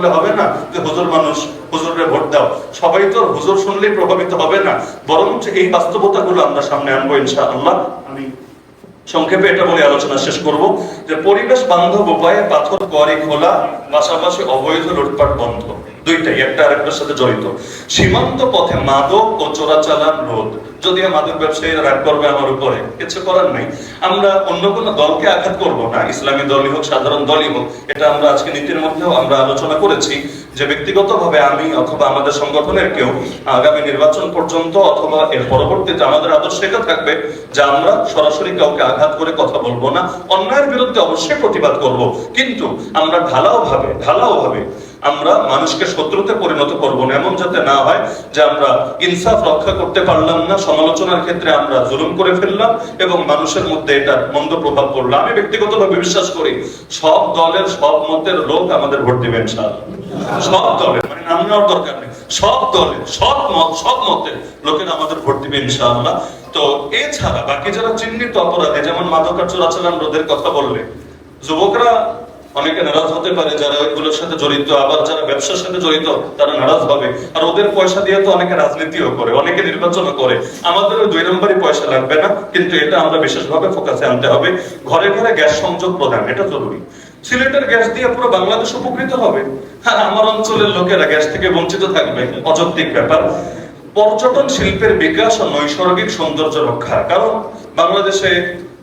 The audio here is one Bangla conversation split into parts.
করলে হবে না যে হুজুর মানুষ হুজুরে ভোট দাও। সবাই তো হুজুর শুনলেই প্রভাবিত হবে না। বরঞ্চ এই বাস্তবতাগুলো আমরা সামনে আনব ইনশাআল্লাহ। আমি সংক্ষেপে এটা বলে আলোচনা শেষ করব যে পরিবেশ বান্ধব উপায়ে পাথর কোয়ারি খোলা, পাশাপাশি অবৈধ লুটপাট বন্ধ। দুইটাই, একটা আরেকটার সাথে জড়িত। সীমান্ত পথে মাদক ও চোরাচালান রোধ। যদিও মাদক ব্যবসায়ীরা রাগ করবে আমার উপরে, কিছু করার নেই। আমরা অন্য কোনো দলকে আঘাত করব না, ইসলামী দলই হোক, সাধারণ দলই হোক। এটা আমরা আজকে নীতির মধ্যেও আমরা আলোচনা করেছি যে ব্যক্তিগতভাবে আমি অথবা আমাদের সংগঠনের কেউ আগামী নির্বাচন পর্যন্ত অথবা এর পরবর্তীতে আমাদের আদর্শ এটা থাকবে যে আমরা সরাসরি কাউকে আঘাত করে কথা বলব না। অন্যায়ের বিরুদ্ধে অবশ্যই প্রতিবাদ করব। কিন্তু আমরা ঢালাও ভাবে ঢালাও ভাবে আমরা মানুষকে শত্রুতে পরিণত করব না, এমন যাতে না হয় যে আমরা ইনসাফ রক্ষা করতে পারলাম না, সমালোচনার ক্ষেত্রে আমরা জুলুম করে ফেললাম এবং মানুষের মধ্যে এটা মন্দ প্রভাব পড়ল। আমি ব্যক্তিগতভাবে বিশ্বাস করি, সব দলের, সব মতের লোক আমাদের ভোট দিবেন সব দলের মানে নাম নেওয়ার দরকার নেই। সব দলের, সব মত, সব মতের লোকেরা আমাদের ভোট দিবে ইনশাআল্লাহ। তো এছাড়া বাকি যারা চিহ্নিত অপরাধী, যেমন মাদক আর চোরাচালান রোধের কথা বললে, যুবকরা অনেকে নারাজ হতে পারে যারা ওইগুলোর সাথে জড়িত, আবার যারা ব্যবসার সাথে জড়িত, তারা নারাজ হবে। আর ওদের পয়সা দিয়ে তো অনেকে রাজনীতিও করে, অনেকে নির্বাচনও করে। আমাদের দুই নম্বরই পয়সা লাগবে না, কিন্তু এটা আমরা বিশেষভাবে ফোকাসে আনতে হবে। ঘরে ঘরে গ্যাস সংযোগ প্রদান এটা জরুরি। সিলেটের গ্যাস দিয়ে পুরো বাংলাদেশ উপকৃত হবে। আর আমার অঞ্চলের লোকেরা গ্যাস থেকে বঞ্চিত থাকবে, অযৌক্তিক ব্যাপার। পর্যটন শিল্পের বিকাশ ও নৈসর্গিক সৌন্দর্য রক্ষা কারণ বাংলাদেশে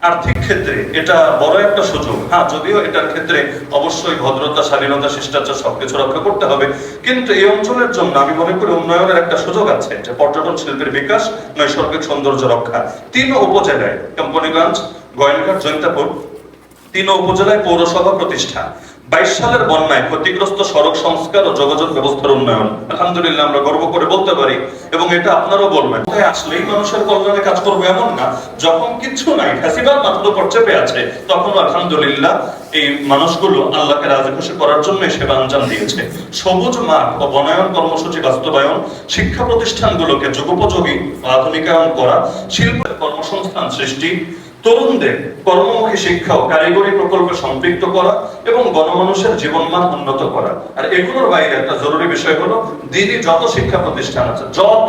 আর্থিক ক্ষেত্রে এটা বড় একটা সুযোগ। হ্যাঁ যদিও এটার ক্ষেত্রে অবশ্যই ভদ্রতা স্বাধীনতা শিষ্টাচার সবকিছু রক্ষা করতে হবে। কিন্তু এই অঞ্চলের জন্য আমি মনে করি উন্নয়নের একটা সুযোগ আছে, যে পর্যটন শিল্পের বিকাশ, নৈসর্গিক সৌন্দর্য রক্ষা। তিন উপজেলায়, কোম্পানিগঞ্জ গোয়েনঘাট জৈন্তাপুর তিন উপজেলায় পৌরসভা প্রতিষ্ঠা। বাইশ সালের বন্যায় ক্ষতিগ্রস্ত সড়ক সংস্কার ও যোগাযোগ ব্যবস্থার উন্নয়ন। আলহামদুলিল্লাহ, আমরা গর্ব করে বলতে পারি এবং এটা আপনারাও বলবেন। কোথায় আসলেই মানুষের কল্যাণে কাজ করবে এমন না। যখন কিছু নাই, ফ্যাসিবাদ মাত্র উপর চেপে আছে। তখন আলহামদুলিল্লাহ, এই মানুষগুলো আল্লাহকে রাজি খুশি করার জন্য সেবা আঞ্জাম দিয়েছে। সবুজ মাঠ ও বনায়ন কর্মসূচি বাস্তবায়ন, শিক্ষা প্রতিষ্ঠানগুলোকে যুগোপযোগী আধুনিকায়ন করা শিল্পের কর্মসংস্থান সৃষ্টি তরুণদের কর্মমুখী শিক্ষা ও কারিগরি প্রকল্পে সম্পৃক্ত করা এবং গণমানুষের জীবনমান উন্নত করা। আর এগুলোর বাইরে একটা জরুরি বিষয় হলো দিনই যত শিক্ষা প্রতিষ্ঠান আছে, যত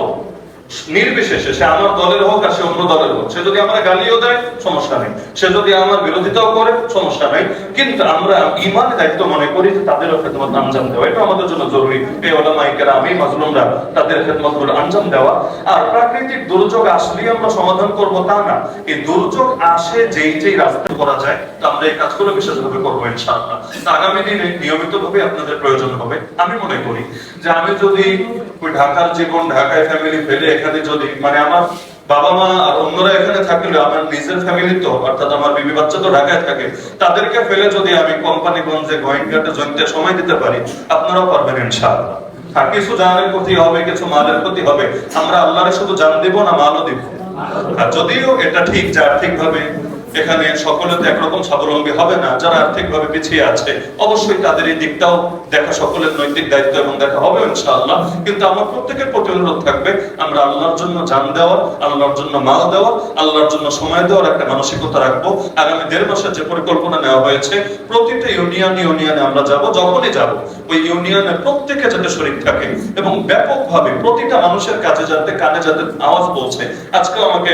নির্বিশেষে সে আমার দলের হোক আর সে অন্য দলের হোক। সে যদি আমরা গালিও দেয়, সমস্যা নেই। সে যদি আমার বিরোধিতাও করে, সমস্যা নেই। কিন্তু আমরা ইমান দায়িত্ব মনে করি যে তাদেরও খেদমত আঞ্জাম দেওয়া। এটা আমাদের জন্য জরুরি। এই ওলামাইকেরা আমি মাজলুমরা তাদের খেদমতগুলো আঞ্জাম দেওয়া। আর প্রাকৃতিক দুর্যোগ আসলেই আমরা সমাধান করব তা না। এই দুর্যোগ আসে যেই যেই রাস্তা করা যায়, তা আমরা এই কাজগুলো বিশেষভাবে করব ইনশাআল্লাহ। আগামী দিনে নিয়মিত ভাবে আপনাদের প্রয়োজন হবে। আমি মনে করি যে আমি যদি ঢাকার জীবন, ঢাকায় ফ্যামিলি ফেলে এখানে যদি মানে আমার বাবা মা আর অন্যরা এখানে থাকলে, আমার নিজের ফ্যামিলি তো, অর্থাৎ আমার বিবি বাচ্চা তো ঢাকায় থাকে, তাদেরকে ফেলে যদি আমি কোম্পানিগঞ্জে, গোয়েন্দাতে জয়েন্টে সময় দিতে পারি, আপনারাও পারবেন ইনশাআল্লাহ। আর কিছু জানের ক্ষতি হবে, কিছু মালের ক্ষতি হবে, আমরা আল্লাহরে শুধু জান দিব না, মালও দিব। আর যদিও এটা ঠিক যে আর্থিকভাবে এখানে সকলে তো একরকম স্বাবলম্বী হবে না, যারা আর্থিকভাবে পিছিয়ে আছে, অবশ্যই তাদের এই দিকটাও দেখা সকলের নৈতিক দায়িত্ব এবং দেখা হবে ইনশাআল্লাহ। কিন্তু আমার প্রত্যেকের প্রতি অনুরোধ থাকবে, আমরা আল্লাহর জন্য জান দেওয়া, আল্লাহর জন্য মাল দেওয়া, আল্লাহর জন্য সময় দেওয়ার একটা মানসিকতা রাখব। আগামী দেড় মাসের যে পরিকল্পনা নেওয়া হয়েছে, প্রতিটা ইউনিয়ন ইউনিয়নে আমরা যাব, যখনই যাব, ওই ইউনিয়নের প্রত্যেকে যাতে শরীর থাকে এবং ব্যাপকভাবে প্রতিটা মানুষের কাছে যাতে কানে যাতে আওয়াজ পৌঁছে। আজকে আমাকে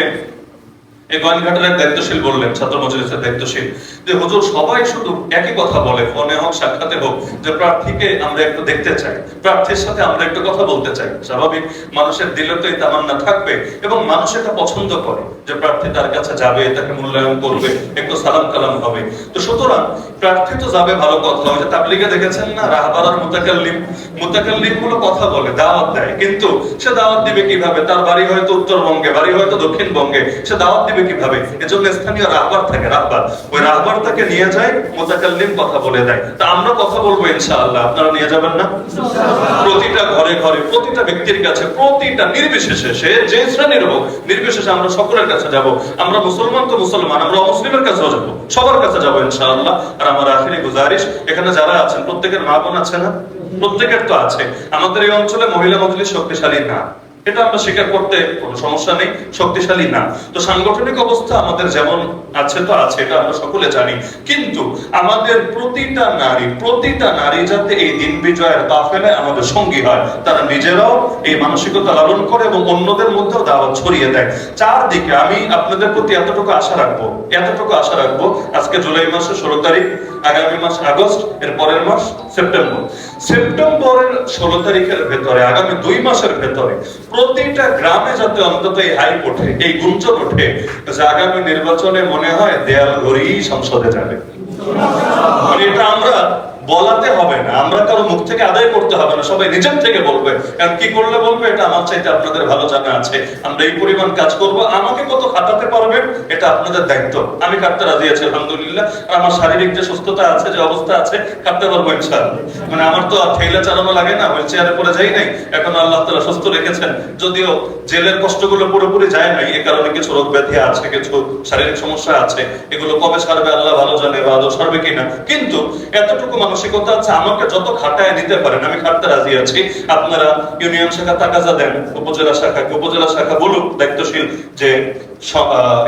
এই গোয়েনঘাটের এক দায়িত্বশীল বললেন, ছাত্র দায়িত্বশীল, যে হুজুর সবাই শুধু একই কথা বলে, ফোনে হোক, সাক্ষাতে হোক, যে প্রার্থীকে আমরা একটু দেখতে চাই, প্রার্থীর সাথে আমরা একটু কথা বলতে চাই। স্বাভাবিক, মানুষের দিলে তো এই তামান্না থাকবে এবং মানুষ এটা পছন্দ করে, যে প্রার্থী তার কাছে যাবে, তাকে মূল্যায়ন করবে, একটু সালাম কালাম হবে। তো সুতরাং, প্রার্থী তো যাবে, ভালো কথা যে তাবলিগে দেখেছেন না, রাহবারার মুতাকাল্লিম মুতাকাল্লিমগুলো কথা বলে, দাওয়াত দেয়, কিন্তু সে দাওয়াত দিবে কীভাবে? তার বাড়ি হয়তো উত্তরবঙ্গে, বাড়ি হয়তো দক্ষিণবঙ্গে, সে দাওয়াত দিবে কীভাবে? এজন্য স্থানীয় রাহবার থাকে, রাহবার। ওই রাহবার তাকে নিয়ে যায়, মুতাকাল্লিম কথা বলে দেয়। তা আমরা কথা বলব ইনশাআল্লাহ। আপনারা নিয়ে যাবেন না? প্রতিটা ঘরে ঘরে, প্রতিটা ব্যক্তির কাছে, প্রতিটা নির্বিশেষে সে যে শ্রেণির হোক, নির্বিশেষে আমরা সকলের কাছে যাব। আমরা মুসলমান তো মুসলমান, আমরা অমুসলিমের কাছেও যাব। সবার কাছে যাব ইনশাআল্লাহ। আর আমার আখিরি গুজারিশ, এখানে যারা আছেন, প্রত্যেকের মা বোন আছে না? প্রত্যেকের তো আছে। আমাদের এই অঞ্চলে মহিলা মজলিস শক্তিশালী না। এটা আমরা স্বীকার করতে কোনো সমস্যা নেই, শক্তিশালী না। তো সাংগঠনিক অবস্থা আমাদের যেমন আছে তো আছে, এটা আমরা সকলে জানি। কিন্তু আমাদের প্রতিটা নারী প্রতিটা নারী যাতে এই দিন বিজয়ের কাফেলায় আমাদের সঙ্গী হয়, তারা নিজেরাও এই মানসিকতা লালন করে এবং অন্যদের মধ্যেও দাওয়াত ছড়িয়ে দেয়। চারদিকে আমি আপনাদের প্রতি এতটুকু আশা রাখব, এতটুকু আশা রাখব, আজকে জুলাই মাসের ষোলো তারিখ, আগামী মাস আগস্ট, এর পরের মাস সেপ্টেম্বর। সেপ্টেম্বরের ষোলো তারিখের ভেতরে, আগামী দুই মাসের ভেতরে প্রতিটা গ্রামে যাতে অন্তত এই হাইপ ওঠে, এই গুঞ্জন ওঠে যে আগামী নির্বাচনে মনে হয় দেয়াল ঘড়ি সংসদে যাবে। মানে এটা আমরা বলাতে হবে না। আমরা কারও মুখ থেকে আদায় করতে হবে না, সবাই নিজের থেকে বলবে। কারণ কি করলে বলবে? এটা আমার চাইতে আপনাদের ভালো জানা আছে। আমরা এই পরিমাণ কাজ করব। আমাকে কত খাটাতে পারবেন? এটা আপনাদের দায়িত্ব। আমি রাজি আছি, আলহামদুলিল্লাহ। আর আমার শারীরিক যে সুস্থতা আছে, যে অবস্থা আছে পারব ইনশাআল্লাহ। মানে আমার তো আর চালানো লাগে না হুইল চেয়ারে পড়ে যাই নাই। এখন আল্লাহ তাআলা সুস্থ রেখেছেন। যদিও জেলের কষ্টগুলো পুরোপুরি যায় নাই এই কারণে কিছু রোগ ব্যাধি আছে, কিছু শারীরিক সমস্যা আছে। এগুলো কবে সারবে আল্লাহ ভালো জানে, বা আদৌ সারবে কিনা? কিন্তু এতটুকু মানসিকতা আছে, আমাকে যত খাটায় নিতে পারেন, আমি খাটতে রাজি আছি। আপনারা ইউনিয়ন শাখা, তাকাজা দেন, উপজেলা শাখাকে, উপজেলা শাখা বলুক, দায়িত্বশীল যে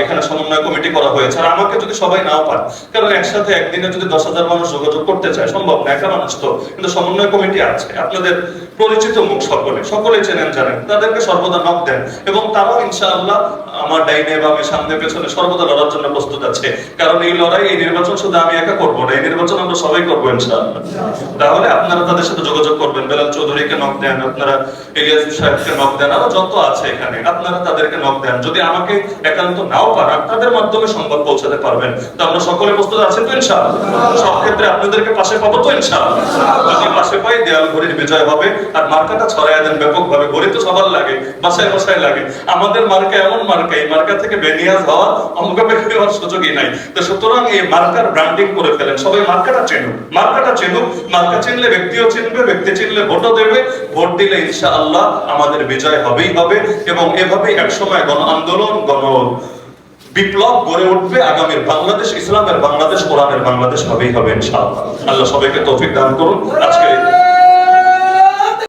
এখানে সমন্বয় কমিটি করা হয়েছে। আর আমাকে যদি সবাই নাও পান কারণ একসাথে একদিনে যদি দশ হাজার মানুষ যোগাযোগ করতে চায়, সম্ভব না, একা মানুষ তো। কিন্তু সমন্বয় কমিটি আছে, আপনাদের পরিচিত মুখ সকলে সকলে চেনেন, জানেন, তাদেরকে সর্বদা নক দেন। এবং তারাও ইনশাআল্লাহ আমার ডাইনে বামে সামনে পেছনে সর্বদা লড়ার জন্য প্রস্তুত আছে। কারণ এই লড়াই, এই নির্বাচন শুধু আমি একা করব না, এই নির্বাচন আমরা সবাই করব ইনশাআল্লাহ। তাহলে আপনারা তাদের সাথে যোগাযোগ করবেন, বেলাল চৌধুরীকে নক দেন, আপনারা ইলিয়াস সাহেবকে নক দেন, আরও যত আছে এখানে, আপনারা তাদেরকে নক দেন। যদি আমাকে একান্ত নাও পারান তাদের মাধ্যমে সংবাদ পৌঁছাতে পারবেন। তো আমরা সকলে প্রস্তুত আছি তো, ইনশাআল্লাহ? সব ক্ষেত্রে আপনাদেরকে পাশে পাবো তো, ইনশাআল্লাহ? যদি পাশে পাই, দেয়াল ঘড়ির বিজয় হবে। আর মার্কাটা ছড়াই দেন ব্যাপক ভাবে ঘড়ি তো সবার লাগে, বাসায় বাসায় লাগে। আমাদের মার্কা এমন মার্কা, এই মার্কা থেকে বেনিয়াজ হওয়া অঙ্গবেক্ষী হওয়ার সুযোগই নাই। তো সুতরাং এই মার্কার ব্র্যান্ডিং করে ফেলেন। সবাই মার্কাটা চেনুক মার্কাটা চেনুক। মার্কা চিনলে ব্যক্তিও চিনবে, ব্যক্তি চিনলে ভোটও দেবে। ভোট দিলে ইনশাআল্লাহ আমাদের বিজয় হবেই হবে। এবং এভাবেই একসময় গণ আন্দোলন, গণ বিপ্লব গড়ে উঠবে আগামীর বাংলাদেশ, ইসলামের বাংলাদেশ, কোরআনের বাংলাদেশ, হবেই হবে ইনশাআল্লাহ। আল্লাহ সবাইকে তৌফিক দান করুন। আজকে